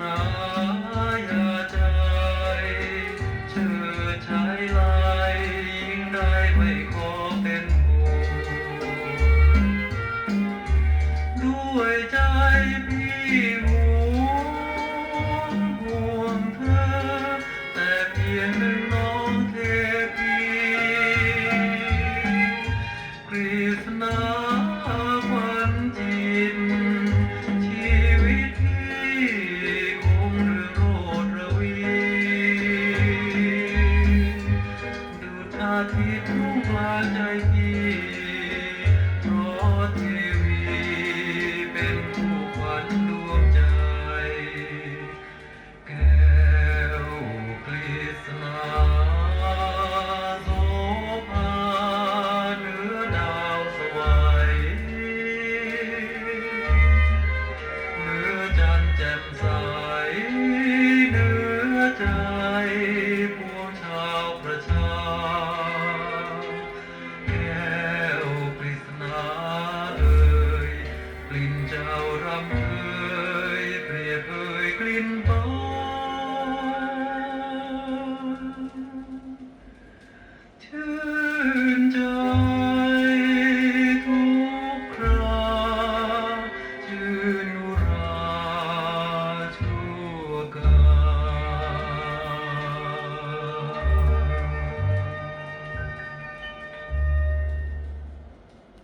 นาอยาใจ ชื่อชายลายยิ่งได้ไม่คอย